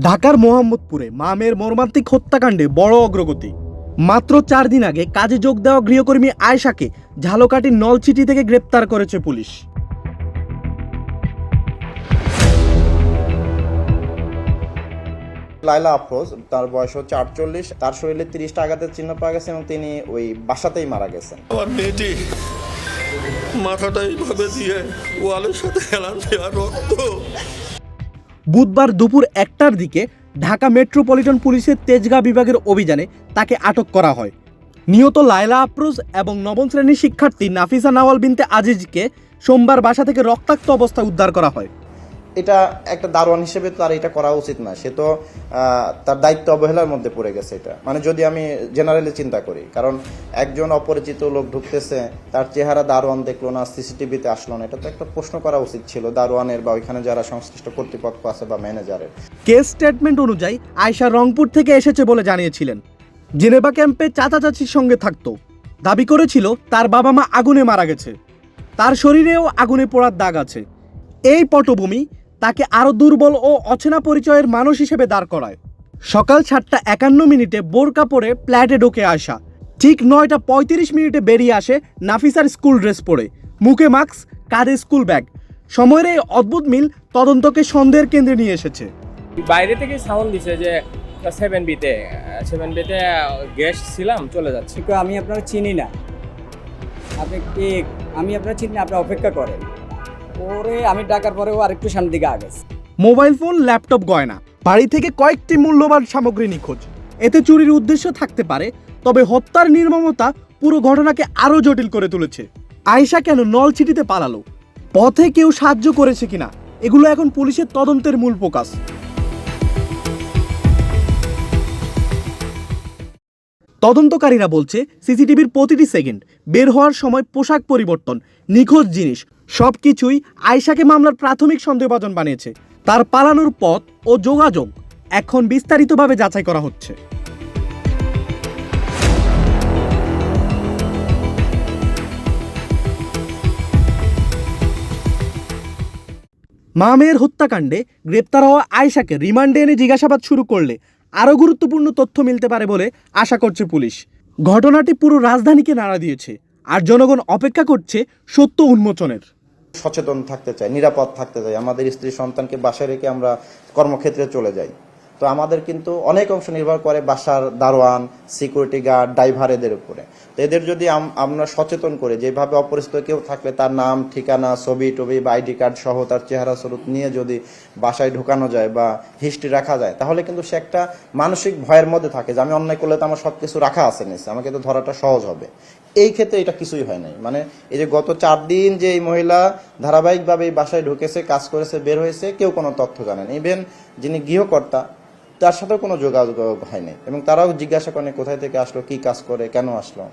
ঢাকার মোহাম্মদপুরে মামের মর্মান্তিক হত্যাকাণ্ডে বড় অগ্রগতি। মাত্র চার দিন আগে কাজে যোগ দেওয়া গৃহকর্মী আয়েশাকে ঝালকাঠির নলছিটি থেকে গ্রেপ্তার করেছে পুলিশ। লাইলা আফরোজ তার বয়স হচ্ছে আটচল্লিশ তার শরীরে তিরিশটা আঘাতের চিহ্ন পাওয়া গেছে এবং তিনি ওই বাসাতেই মারা গেছেন। আমার মেয়েটি মাথাটা এইভাবে দিয়ে ওয়ালের সাথে হেলান দেওয়া রক্ত বুধবার দুপুর একটার দিকে ঢাকা মেট্রোপলিটন পুলিশের তেজগাঁ বিভাগের অভিযানে তাকে আটক করা হয়। নিহত লায়লা আফরোজ এবং নবম শ্রেণির শিক্ষার্থী নাফিসা নাওয়াল বিনতে আজিজকে সোমবার বাসা থেকে রক্তাক্ত অবস্থায় উদ্ধার করা হয়। এটা একটা দারোয়ান হিসেবে তার এটা করা উচিত না। সে তো তার দায়িত্ব অবহেলার মধ্যে পড়ে গেছে এটা। মানে যদি আমি জেনারেলি চিন্তা করি, কারণ একজন অপরিচিত লোক ঢুকতেছে, তার চেহারা দারোয়ান দেখল না সিসিটিভিতে আসলো না, এটা তো একটা প্রশ্ন করা উচিত ছিল দারোয়ানের বা ওইখানে যারা সংশ্লিষ্ট কর্তৃপক্ষ আছে বা ম্যানেজারের কেস স্টেটমেন্ট অনুযায়ী আয়শা রংপুর থেকে এসেছে বলে জানিয়েছিলেন। জেনেভা ক্যাম্পে চাচা চাচির সঙ্গে থাকতো। দাবি করেছিল তার বাবা মা আগুনে মারা গেছে। তার শরীরেও আগুনে পোড়ার দাগ আছে। এই পটভূমি তাকে আরও দুর্বল ও অচেনা পরিচয়ের মানুষ হিসেবে দাঁড় করায়। সকাল সাতটা একান্ন মিনিটে বোরকা পরে ফ্ল্যাটে ঢোকে আসা। ঠিক নয়টা পঁয়ত্রিশ মিনিটে বেরিয়ে আসে নাফিসার স্কুল ড্রেস পরে। মুখে মাস্ক কাঁধে স্কুল ব্যাগ। সময়ের এই অদ্ভুত মিল তদন্তকে সন্দেহের কেন্দ্রে নিয়ে এসেছে। বাইরে থেকে সাউন্ড দিছে যে সেভেন বিতে সেভেন বিতে গ্যাস ছিলাম চলে যাচ্ছি। কিন্তু আমি আপনারা চিনি না। আপনি কি? আমি আপনার চিনি না আপনি অপেক্ষা করেন। পরে আমি ডাকার পরেও আরেকটু সামনের দিকে আগেছে মোবাইল ফোন, ল্যাপটপ, গয়না। বাড়ি থেকে কয়েকটি মূল্যবান সামগ্রী নিখোঁজ। এতে চুরির উদ্দেশ্য থাকতে পারে, তবে হত্যার নির্মমতা পুরো ঘটনাকে আরও জটিল করে তুলেছে। আয়েশা কেন নল নলছিটিতে পালালো? পথে কেউ সাহায্য করেছে কিনা? এগুলো এখন পুলিশের তদন্তের মূল ফোকাস। তদন্তকারীরা বলছে, সিসিটিভির প্রতিটি সেকেন্ড বের হওয়ার সময় পোশাক পরিবর্তন, নিখোঁজ জিনিস সব কিছুই আয়শাকে মামলার প্রাথমিক সন্দেহভাজন বানিয়েছে। তার পালানোর পথ ও যোগাযোগ এখন বিস্তারিতভাবে যাচাই করা হচ্ছে। মামের হত্যাকাণ্ডে গ্রেপ্তার হওয়া আয়েশাকে রিমান্ডে এনে জিজ্ঞাসাবাদ শুরু করলে আরও গুরুত্বপূর্ণ তথ্য মিলতে পারে বলে আশা করছে পুলিশ। ঘটনাটি পুরো রাজধানীকে নাড়া দিয়েছে আর জনগণ অপেক্ষা করছে সত্য উন্মোচনের। সচেতন থাকতে চাই, নিরাপদ থাকতে চাই, আমাদের স্ত্রী সন্তানকে বাসায় রেখে আমরা কর্মক্ষেত্রে চলে যাই। তো আমাদের কিন্তু অনেক অংশ নির্ভর করে বাসার দারোয়ান সিকিউরিটি গার্ড ড্রাইভার এদের উপরে। তো এদের যদি আমরা সচেতন করে, যেভাবে অপরিচিত কেউ থাকলে তার নাম, ঠিকানা, ছবি টবি বা আইডি কার্ড সহ তার চেহারা স্বরূপ নিয়ে যদি বাসায় ঢোকানো যায় বা হিস্ট্রি রাখা যায়, তাহলে কিন্তু সে একটা মানসিক ভয়ের মধ্যে থাকে যে আমি অন্যায় করলে তো আমার সব কিছু রাখা আছে নিচে, আমাকে তো ধরাটা সহজ হবে। এই ক্ষেত্রে এটা কিছুই হয় নাই। মানে এই যে গত চার দিন যে এই মহিলা ধারাবাহিকভাবে এই বাসায় ঢুকেছে, কাজ করেছে, বের হয়েছে, কেউ কোনো তথ্য জানেন ইভেন যিনি গৃহকর্তা তার সাথেও কোনো যোগাযোগ হয়নি এবং তারাও জিজ্ঞাসা করেন কোথায় থেকে আসলো, কি কাজ করে, কেন আসলো।